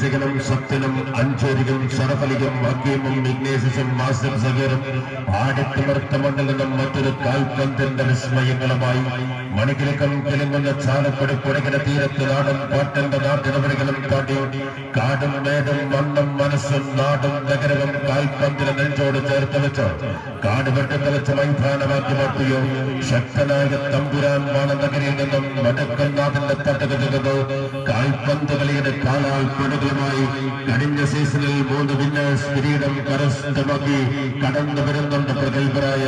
വിജയനും സത്യനും അഞ്ചോരിയും ഷറഫലിയും ഹക്കീമും വിഘ്നേശിസും മാസം സകീറും ആടത്തിമർത്ത മണ്ഡലം മറ്റൊരു കാൽപന്തിന്റെ വിസ്മയങ്ങളുമായി മണിക്കിലക്കം കിലുങ്ങുന്ന ചാലപ്പടി പുഴകിന തീരത്ത് നാടും പാട്ടന്റെ നാട്ടിടപടികളും താണ്ടി കാടും മേടും മണ്ണും മനസ്സും നാടും നഗരവും കാൽപന്തിന് നെഞ്ചോട് ചേർത്ത് വെച്ച് കാട് വെട്ടിത്തെളിച്ച ശക്തനായ തമ്പുരാൻ വാണനഗരിയിൽ നിന്നും വടക്കൻനാഥന്റെ തട്ടകതുകതോ കാൽപന്ത് കളിയുടെ കാലാൽ പെടുകളുമായി കഴിഞ്ഞ സീസണിൽ മൂന്ന് വിന്നേഴ്സ് കിരീടം കരസ്ഥമാക്കി കടന്നു വരുന്നുണ്ട് പ്രഗത്ഭരായ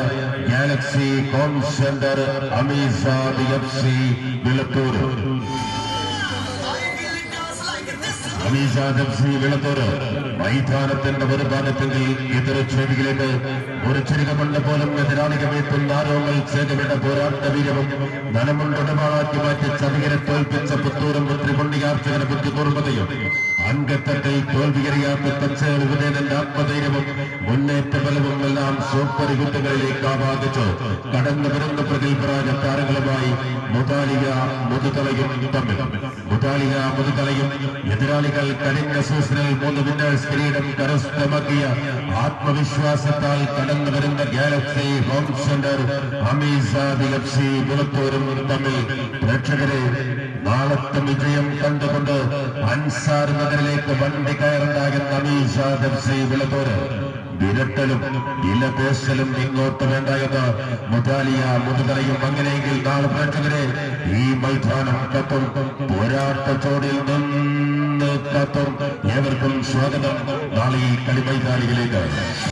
ഗാലക്സി കോം സെന്റർ അമീസാദ് എഫ് സി അമീസാദ് എഫ് സി വിളത്തൂർ മൈതാനത്തിന്റെ ഒരു ഭാഗത്തെങ്കിൽ എതിർ ചെവികളിലേക്ക് ഒരു ചെരുകമണ്ട പോലും എതിരാളികമേത്തുന്ന ആരോമൽ ചേകയുടെ പോരാട്ട വീരവും ധനമുണ്ടടമാക്കി മാറ്റി ചതികരെ തോൽപ്പിച്ച പുത്തൂരും ത്രിപുണ്ണികാർച്ചകന ബുദ്ധിപൂർവതയും അംഗത്തട്ടിൽ തോൽവിയറിയാത്ത തച്ചേർ വിനയനന്റെ ആത്മധൈര്യവും മുന്നേറ്റ ബലവും എല്ലാം സൂപ്പർ ഹിറ്റുകളിലേക്ക് ആവാദിച്ചു കടന്നു വരുന്ന പ്രഗത്ഭരായ താരങ്ങളുമായി മുതാലിക മുതുതലയും തമ്മിൽ. മുതാലിക മുതുകളയും എതിരാളികൾ കഴിഞ്ഞ സീസണിൽ മൂന്ന് വിന്നേഴ്സ് കിരീടം കരസ്ഥമാക്കിയ ആത്മവിശ്വാസത്താൽ കടന്നു വരുന്ന ഗാലക്സി ഹോം സെന്റർ അമീസാദ് എഫ് സി വിളത്തൂരും തമ്മിൽ പ്രേക്ഷകരെ നാളത്തെ വിജയം കണ്ടുകൊണ്ട് അൻസാർ നഗറിലേക്ക് വണ്ടി കയറുണ്ടാകുന്ന അമീസാദ് എഫ് സി വിരട്ടലും ഇലപേശലും ഇങ്ങോട്ട് വേണ്ടായത് മുതാലിയ മുതുകളയും അങ്ങനെയെങ്കിൽ നാളെ പ്രേക്ഷകരെ ഈ മൈതാനം കത്തും. പോരാട്ട ചോടിൽ നിന്ന് കത്തും. ഏവർക്കും സ്വാഗതം. നാളെ ഈ കളിമൈതാനികളിലേക്ക്